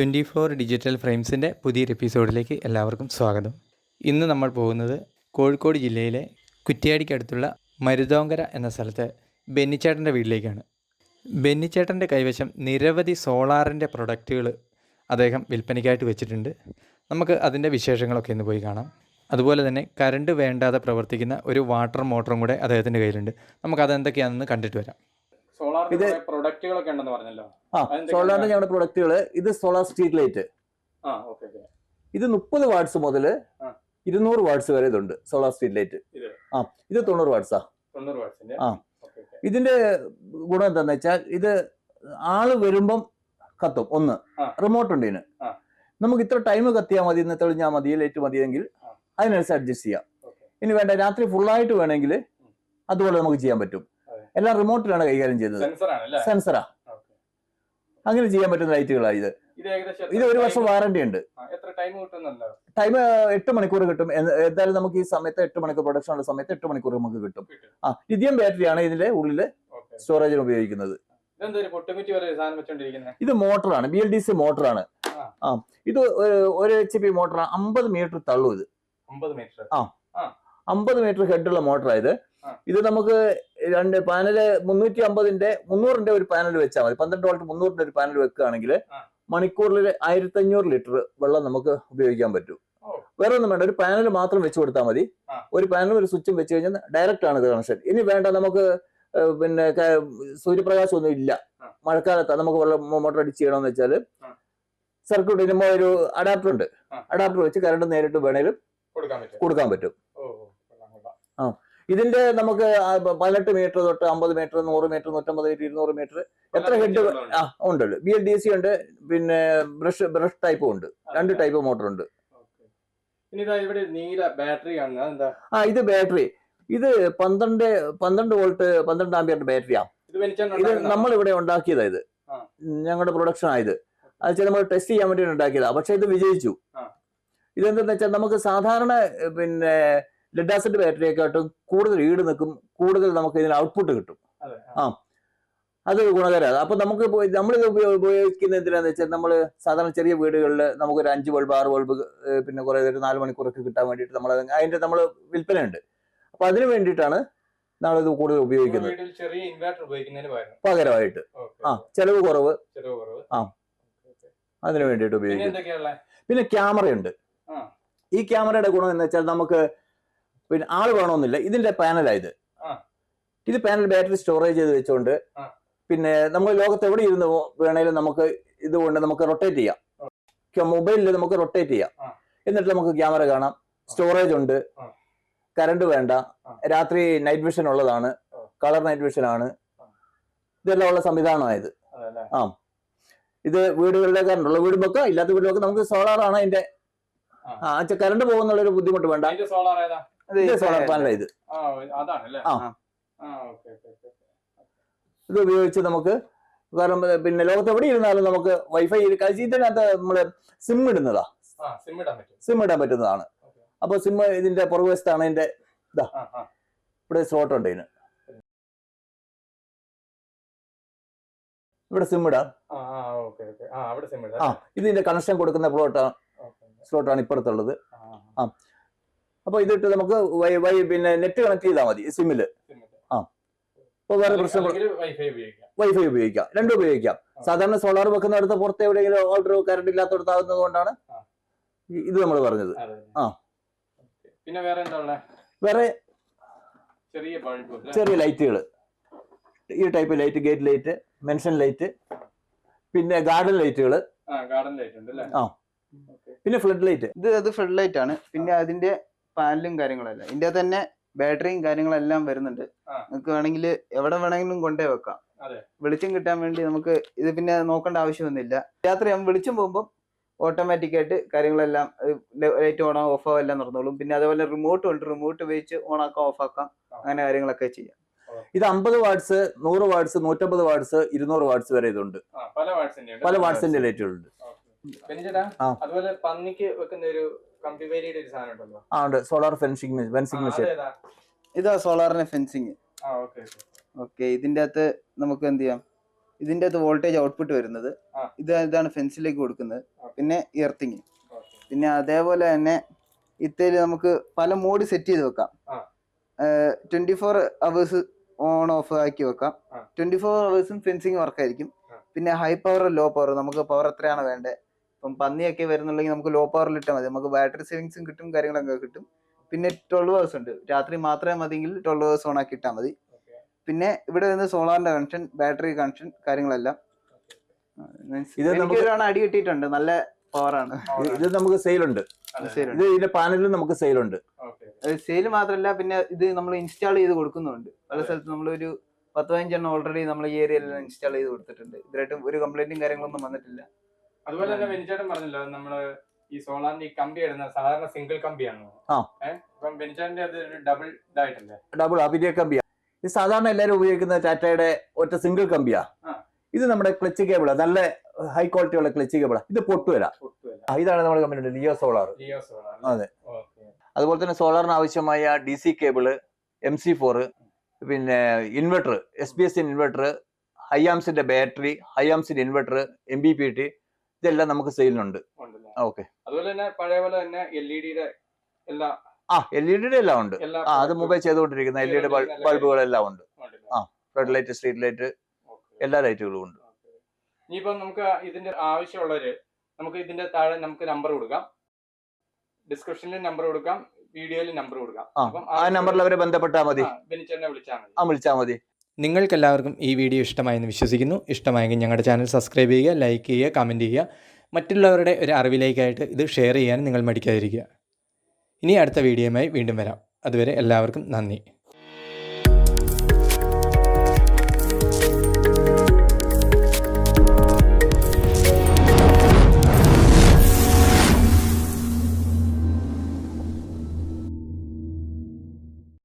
Twenty four digital ഫ്രെയിംസിന്റെ പുതിയൊരു എപ്പിസോഡിലേക്ക് എല്ലാവർക്കും സ്വാഗതം. ഇന്ന് നമ്മൾ പോകുന്നത് കോഴിക്കോട് ജില്ലയിലെ കുറ്റ്യാടിക്കടുത്തുള്ള മരുതോങ്കര എന്ന സ്ഥലത്തെ ബെന്നിച്ചേട്ടന്റെ വീട്ടിലേക്കാണ്. ബെന്നിച്ചേട്ടന്റെ കൈവശം നിരവധി സോളാറിന്റെ പ്രൊഡക്റ്റുകൾ അദ്ദേഹം വിൽപ്പനയ്ക്കായിട്ട് വെച്ചിട്ടുണ്ട്. നമുക്ക് അതിന്റെ വിശേഷങ്ങളൊക്കെ ഇന്ന് പോയി കാണാം. അതുപോലെ തന്നെ കറണ്ട് വേണ്ടാതെ പ്രവർത്തിക്കുന്ന ഒരു വാട്ടർ മോട്ടറും കൂടെ അദ്ദേഹത്തിന്റെ കയ്യിലുണ്ട്. നമുക്ക് അതെന്തൊക്കെയാണെന്ന് കണ്ടിട്ട് വരാം. ഇത് പ്രൊഡക്റ്റുകളൊക്കെ ഉണ്ടെന്ന് പറഞ്ഞല്ലോ. ആ? സോളാറിന്റെ ഞങ്ങളുടെ പ്രൊഡക്റ്റുകൾ ഇത് സോളാർ സ്ട്രീറ്റ് ലൈറ്റ് ഇത് മുപ്പത് വാട്ട്സ് മുതൽ. ഇരുന്നൂറ് വാട്ട്സ് വരെ ഇതുണ്ട് സോളാർ സ്ട്രീറ്റ് ലൈറ്റ്? ആ ഇത് തൊണ്ണൂറ് വാട്ട്സാ ആ. ഇതിന്റെ ഗുണം എന്താന്ന് വെച്ചാൽ ഇത് ആൾ വരുമ്പം കത്തും ഒന്ന്. റിമോട്ട് ഉണ്ട് ഇതിന്. നമുക്ക് ഇത്ര ടൈം കത്തിയാൽ മതി ഇന്ന് തെളിഞ്ഞാൽ മതി ലൈറ്റ് മതിയെങ്കിൽ അതിനനുസരിച്ച് അഡ്ജസ്റ്റ് ചെയ്യാം. ഇനി വേണ്ട രാത്രി ഫുള്ളായിട്ട് വേണമെങ്കിൽ അതുപോലെ നമുക്ക് ചെയ്യാൻ പറ്റും. എല്ലാം റിമോട്ടിലാണ് കൈകാര്യം അല്ലേ സെൻസറാ. അങ്ങനെ ചെയ്യാൻ പറ്റുന്ന ലൈറ്റുകളാണ് ഇത്. ഇത് ഏകദേശം ഇത് ഒരു വർഷം വാറണ്ടി ഉണ്ട്. ടൈം എട്ട് മണിക്കൂർ കിട്ടും. എന്തായാലും നമുക്ക് ഈ സമയത്ത് എട്ട് മണിക്കൂർ പ്രൊഡക്ഷൻ ഉള്ള സമയത്ത് എട്ട് മണിക്കൂർ നമുക്ക് കിട്ടും. ആ ലിഥിയം ബാറ്ററിയാണ് ഇതിന്റെ ഉള്ളിൽ സ്റ്റോറേജിന് ഉപയോഗിക്കുന്നത്. ഇത് മോട്ടറാണ് ബി എൽ ഡി സി മോട്ടറാണ്. ആ. ഇത് ഒരു- എച്ച് പി മോട്ടറാണ് അമ്പത് മീറ്റർ തള്ളു ഇത്. അമ്പത് മീറ്റർ. ആ. അമ്പത് മീറ്റർ ഹെഡുള്ള മോട്ടറാണ് ഇത്. ഇത് നമുക്ക് രണ്ട് പാനൽ മുന്നൂറ്റി അമ്പതിന്റെ മുന്നൂറിന്റെ ഒരു പാനൽ വെച്ചാൽ മതി. പന്ത്രണ്ട് വോൾട്ട് മുന്നൂറിന്റെ ഒരു പാനൽ വെക്കുകയാണെങ്കിൽ മണിക്കൂറിൽ ആയിരത്തി അഞ്ഞൂറ് ലിറ്റർ വെള്ളം നമുക്ക് ഉപയോഗിക്കാൻ പറ്റും. വേറെ ഒന്നും വേണ്ട ഒരു പാനൽ മാത്രം വെച്ച് കൊടുത്താൽ മതി. ഒരു പാനലും ഒരു സ്വിച്ചും വെച്ച് കഴിഞ്ഞാൽ ഡയറക്റ്റ് ആണ് ഇത് കണക്ഷൻ ഇനി വേണ്ട നമുക്ക് പിന്നെ സൂര്യപ്രകാശം ഒന്നും ഇല്ല. ആ. മഴക്കാലത്ത് നമുക്ക് വെള്ളം മോട്ടർ അടിച്ച് ചെയ്യണമെന്ന് വെച്ചാൽ ആ. സർക്യൂട്ട് സർക്യൂട്ട് ഒരു അഡാപ്റ്റർ ഉണ്ട്. അഡാപ്റ്റർ വെച്ച് കറണ്ട് നേരിട്ട് വേണേലും കൊടുക്കാൻ പറ്റും. കൊടുക്കാൻ ഇതിന്റെ നമുക്ക് പതിനെട്ട് മീറ്റർ തൊട്ട് അമ്പത് മീറ്റർ നൂറ് മീറ്റർ നൂറ്റമ്പത് മീറ്റർ ഇരുന്നൂറ് മീറ്റർ എത്ര ഹെഡ് ആ ഉണ്ടല്ലോ ബി എൽ ഡി സി ഉണ്ട് പിന്നെ ബ്രഷ് ബ്രഷ് ടൈപ്പും ഉണ്ട്. രണ്ട് ടൈപ്പ് മോട്ടർ ഉണ്ട്. ഇവിടെ നീല ബാറ്ററി ആ ഇത് ബാറ്ററി ഇത് പന്ത്രണ്ട് പന്ത്രണ്ട് വോൾട്ട് പന്ത്രണ്ട് ആംബിയറിന്റെ ബാറ്ററിയാ ഇത് നമ്മൾ ഇവിടെ ഉണ്ടാക്കിയതാ ഇത്. ഞങ്ങളുടെ പ്രൊഡക്ഷൻ ആയത് അത് വെച്ചാൽ നമ്മൾ ടെസ്റ്റ് ചെയ്യാൻ വേണ്ടി ഉണ്ടാക്കിയതാ. പക്ഷെ ഇത് വിജയിച്ചു. ഇതെന്താന്ന് വെച്ചാൽ നമുക്ക് സാധാരണ പിന്നെ ലെഡ് ആസിഡ് ബാറ്ററിയെക്കാട്ടും കൂടുതൽ ഈട് നിൽക്കും കൂടുതൽ നമുക്ക് ഇതിന് ഔട്ട്പുട്ട് കിട്ടും. ആ. അത് ഗുണകരമാണ്. അപ്പൊ നമുക്ക് നമ്മളിത് ഉപയോഗിക്കുന്ന എന്തിനാന്ന് വെച്ചാൽ നമ്മൾ സാധാരണ ചെറിയ വീടുകളിൽ നമുക്ക് ഒരു അഞ്ച് ബൾബ് ആറ് ബൾബ് പിന്നെ കുറെ ഒരു നാല് മണിക്കൂറൊക്കെ കിട്ടാൻ വേണ്ടിയിട്ട് നമ്മൾ അതിന്റെ നമ്മൾ വിൽപ്പനയുണ്ട്. അപ്പൊ അതിന് വേണ്ടിയിട്ടാണ് നമ്മളിത് കൂടുതൽ ഉപയോഗിക്കുന്നത്. ചെറിയ ഇൻവെർട്ടർ ഉപയോഗിക്കുന്നതിന് പകരമായിട്ട്. ആ ചെലവ് കുറവ്. ആ. അതിനു വേണ്ടിയിട്ട് പിന്നെ ഉപയോഗിക്കും എന്തൊക്കെയുള്ള പിന്നെ ക്യാമറയുണ്ട്. ഈ ക്യാമറയുടെ ഗുണം എന്ന് വെച്ചാൽ നമുക്ക് പിന്നെ ആൾ വേണമെന്നില്ല ഇതിന്റെ പാനലായത് ഇത്. പാനൽ ബാറ്ററി സ്റ്റോറേജ് ചെയ്ത് വെച്ചുകൊണ്ട് പിന്നെ നമ്മൾ ലോകത്ത് എവിടെ ഇരുന്ന് വേണേലും നമുക്ക് ഇതുകൊണ്ട് നമുക്ക് റൊട്ടേറ്റ് ചെയ്യാം. മൊബൈലിൽ നമുക്ക് റൊട്ടേറ്റ് ചെയ്യാം. എന്നിട്ട് നമുക്ക് ക്യാമറ കാണാം. സ്റ്റോറേജ് ഉണ്ട്. കറണ്ട് വേണ്ട. രാത്രി നൈറ്റ് വിഷൻ ഉള്ളതാണ്. കളർ നൈറ്റ് വിഷൻ ആണ്. ഇതെല്ലാം ഉള്ള സംവിധാനമായത് ആ. ഇത് വീടുകളിലെ കറണ്ട് ഉള്ള വീടും വെക്കാം ഇല്ലാത്ത വീടും നമുക്ക് സോളാർ ആണ് അതിന്റെ ആ. കറണ്ട് പോകുന്നുള്ള ഒരു ബുദ്ധിമുട്ട് വേണ്ട. സോളാർ ഏതാ ഇത് ഇത്. ആ അതാണ് അല്ലേ ആ. ആ ഓക്കെ ഓക്കെ ഓക്കെ ഇത് ഉപയോഗിച്ച് നമുക്ക് കാരണം പിന്നെ ലോകത്ത് എവിടെ ഇരുന്നാലും നമുക്ക് വൈഫൈ ഇതിനകത്ത് നമ്മൾ സിം ഇടുന്നതാ. ആ സിം ഇടാൻ പറ്റും. സിം ഇടാൻ പറ്റുന്നതാണ്. അപ്പൊ സിം ഇതിന്റെ പുറകുവശത്താണ് ഇതിന്റെ ആ ഇവിടെ സ്ലോട്ട് ഉണ്ട് ഇതിന്. ഇവിടെ സിം ഇടാം. ആ ആ ഓക്കെ ഓക്കെ. ആ അവിടെ സിം ആ ഇതിന്റെ കണക്ഷൻ കൊടുക്കുന്ന പ്ലോട്ടാണ് സ്ലോട്ടാണ് ഇപ്പുറത്തുള്ളത്. ആ. അപ്പൊ ഇതിട്ട് നമുക്ക് വൈ വൈ പിന്നെ നെറ്റ് കണക്ട് ചെയ്താൽ മതി സിമ്മിൽ ആ. അപ്പൊ വേറെ പ്രശ്നം വൈഫൈ ഉപയോഗിക്കാം. വൈഫൈ ഉപയോഗിക്കാം രണ്ടും ഉപയോഗിക്കാം. സാധാരണ സോളാർ വെക്കുന്നിടത്ത് പുറത്ത് എവിടെയെങ്കിലും ഓർഡർ കറണ്ട് ഇല്ലാത്തടത്താകുന്നത് കൊണ്ടാണ് ഇത് നമ്മൾ പറഞ്ഞത്. ആ. പിന്നെ വേറെ എന്താ വേറെ ചെറിയ ചെറിയ ലൈറ്റുകൾ ഈ type light gate light mansion light പിന്നെ ഗാർഡൻ ലൈറ്റുകൾ ഗാർഡൻ ലൈറ്റ് ഉണ്ട് അല്ലേ ആ. പിന്നെ ഫ്ലഡ് ലൈറ്റ് ഇത് അത് ഫ്ലഡ് ലൈറ്റ് ആണ്. പിന്നെ അതിന്റെ പാനലും കാര്യങ്ങളെല്ലാം. ഇതിന്റെ തന്നെ ബാറ്ററിയും കാര്യങ്ങളെല്ലാം വരുന്നുണ്ട്. നിങ്ങൾക്ക് വേണമെങ്കിൽ എവിടെ വേണമെങ്കിലും കൊണ്ടേ വെക്കാം. അതെ. വെളിച്ചം കിട്ടാൻ വേണ്ടി നമുക്ക് ഇത് പിന്നെ നോക്കേണ്ട ആവശ്യമൊന്നുമില്ല. രാത്രി നമ്മൾ വെളിച്ചം പോകുമ്പോൾ ഓട്ടോമാറ്റിക് ആയിട്ട് കാര്യങ്ങളെല്ലാം ലൈറ്റ് ഓൺ ഓഫ് ആവും എല്ലാം നടന്നോളും. പിന്നെ അതേപോലെ റിമോട്ട് ഉണ്ട്. റിമോട്ട് ഉപയോഗിച്ച് ഓൺ ആക്കാം ഓഫ് ആക്കാം അങ്ങനെ കാര്യങ്ങളൊക്കെ ചെയ്യാം. ഇത് അമ്പത് വാട്സ് നൂറ് വാട്സ് നൂറ്റമ്പത് വാട്സ് ഇരുന്നൂറ് വാട്സ് വരെ ഇതുണ്ട്. പല വാട്സിന്റെ ഉണ്ട് പല വാട്ട്സിന്റെ ലൈറ്റുകളുണ്ട്. അതുപോലെ പന്നിക്ക് വെക്കുന്ന ഒരു ആ ഉണ്ട്. സോളാർ ഫെൻസിങ് ഫെൻസിങ് ആ, മെഷീൻ ഇതാ സോളാറിന്റെ ഫെൻസിങ് ആ ഓക്കെ ഓക്കെ ഇതിന്റെ അകത്ത് നമുക്ക് എന്ത് ചെയ്യാം? ഇതിന്റെ അകത്ത് വോൾട്ടേജ് ഔട്ട്പുട്ട് വരുന്നത്. ഇത് ഇതാണ് ഫെൻസിലേക്ക് കൊടുക്കുന്നത്. പിന്നെ ഇയർത്തിങ് പിന്നെ അതേപോലെ തന്നെ ഇത്തേൽ നമുക്ക് പല മോഡ് സെറ്റ് ചെയ്ത് വെക്കാം. ആ. Twenty four hours on off ആക്കി വെക്കാം. ട്വന്റി ഫോർ അവേഴ്സും ഫെൻസിങ് വർക്കായിരിക്കും ആയിരിക്കും. പിന്നെ ഹൈ പവർ ലോ പവർ നമുക്ക് പവർ എത്രയാണ് വേണ്ടത്? ഇപ്പം പന്നിയൊക്കെ വരുന്നുണ്ടെങ്കിൽ നമുക്ക് ലോ പവറിൽ ഇട്ടാൽ മതി. നമുക്ക് ബാറ്ററി സേവിങ്സും കിട്ടും കാര്യങ്ങളൊക്കെ കിട്ടും. പിന്നെ ട്വൽവ് ഹവേഴ്സ് ഉണ്ട്. രാത്രി മാത്രമേ മതിയെങ്കിൽ ട്വൽവ് ഹവേഴ്സ് ഓൺ ആക്കി ഇട്ടാൽ മതി. പിന്നെ ഇവിടെ വരുന്ന സോളാറിന്റെ കണക്ഷൻ ബാറ്ററി കണക്ഷൻ കാര്യങ്ങളെല്ലാം. ഇത് നമുക്ക് ഒരാണ് അടി കിട്ടിയിട്ടുണ്ട്. നല്ല പവറാണ് ഇത് നമുക്ക് സെയിലുണ്ട് പാനലും ഇത് ഇതിന്റെ പാനലിൽ നമുക്ക് സെയിലുണ്ട് സെയിൽ മാത്രമല്ല പിന്നെ ഇത് നമ്മൾ ഇൻസ്റ്റാൾ ചെയ്ത് കൊടുക്കുന്നുണ്ട്. പല സ്ഥലത്ത് നമ്മളൊരു പത്ത് പതിനഞ്ചെണ്ണം ഓൾറെഡി നമ്മൾ ഈ ഏരിയയിലെല്ലാം ഇൻസ്റ്റാൾ ചെയ്ത് കൊടുത്തിട്ടുണ്ട്. ഇതായിട്ടും ഒരു കംപ്ലൈന്റും കാര്യങ്ങളൊന്നും വന്നിട്ടില്ല. അതുപോലെ തന്നെ ബെനിച്ചേട്ടൻ പറഞ്ഞല്ലോ നമ്മൾ ഈ സോളാറിന്റെ ഈ കമ്പി ഇടുന്ന സാധാരണ സിംഗിൾ കമ്പിയാണ്? ആ. അപ്പം ബെനിച്ചേട്ടന്റെ അത് ഒരു ഡബിൾ ഇതായിട്ടല്ലേ? ഡബിൾ അഭിനയ കമ്പിയാ. ഇത് സാധാരണ എല്ലാവരും ഉപയോഗിക്കുന്ന ടാറ്റയുടെ ഒറ്റ സിംഗിൾ കമ്പിയാ. ഇത് നമ്മുടെ ക്ലച്ച് കേബിളാ നല്ല ഹൈ ക്വാളിറ്റി ഉള്ള ക്ലച്ച് കേബിളാ. ഇത് പൊട്ടുവല ഇതാണ് നമ്മുടെ കമ്പനി ലിയോ സോളാർ അതെ. അതുപോലെ തന്നെ സോളാറിന് ആവശ്യമായ D C cable M C four പിന്നെ inverter S B S inverter high ആംസിന്റെ battery high ആംസിന്റെ inverter M B P T ഇതെല്ലാം നമുക്ക് സെയിലുണ്ട് ഓക്കെ. അതുപോലെ തന്നെ പഴയ പോലെ തന്നെ എൽ ഇ ഡിയുടെ എല്ലാ ആ എൽ ഇ ഡിയുടെ എല്ലാം ഉണ്ട്. ആ അത് മുമ്പേ ചെയ്തുകൊണ്ടിരിക്കുന്ന എൽ ഇ ഡി ബൾബുകളെല്ലാം ഉണ്ട്. ആ. റെഡ് ലൈറ്റ് സ്ട്രീറ്റ് ലൈറ്റ് എല്ലാ ലൈറ്റുകളും ഉണ്ട്. ഇനിയിപ്പോ നമുക്ക് ഇതിന്റെ ആവശ്യമുള്ളവര് നമുക്ക് ഇതിന്റെ താഴെ നമുക്ക് നമ്പർ കൊടുക്കാം. ഡിസ്ക്രിപ്ഷനിൽ നമ്പർ കൊടുക്കാം. വീഡിയോയിൽ നമ്പർ കൊടുക്കാം. ആ നമ്പറിൽ അവരെ ബന്ധപ്പെട്ടാൽ മതി. ആ വിളിച്ചാൽ മതി. നിങ്ങൾക്കെല്ലാവർക്കും ഈ വീഡിയോ ഇഷ്ടമായെന്ന് വിശ്വസിക്കുന്നു. ഇഷ്ടമായെങ്കിൽ ഞങ്ങളുടെ ചാനൽ സബ്സ്ക്രൈബ് ചെയ്യുക ലൈക്ക് ചെയ്യുക കമന്റ് ചെയ്യുക. മറ്റുള്ളവരുടെ ഒരു അറിവിലേക്കായിട്ട് ഇത് ഷെയർ ചെയ്യാൻ നിങ്ങൾ മടിക്കാതിരിക്കുക. ഇനി അടുത്ത വീഡിയോയുമായി വീണ്ടും വരാം. അതുവരെ എല്ലാവർക്കും നന്ദി.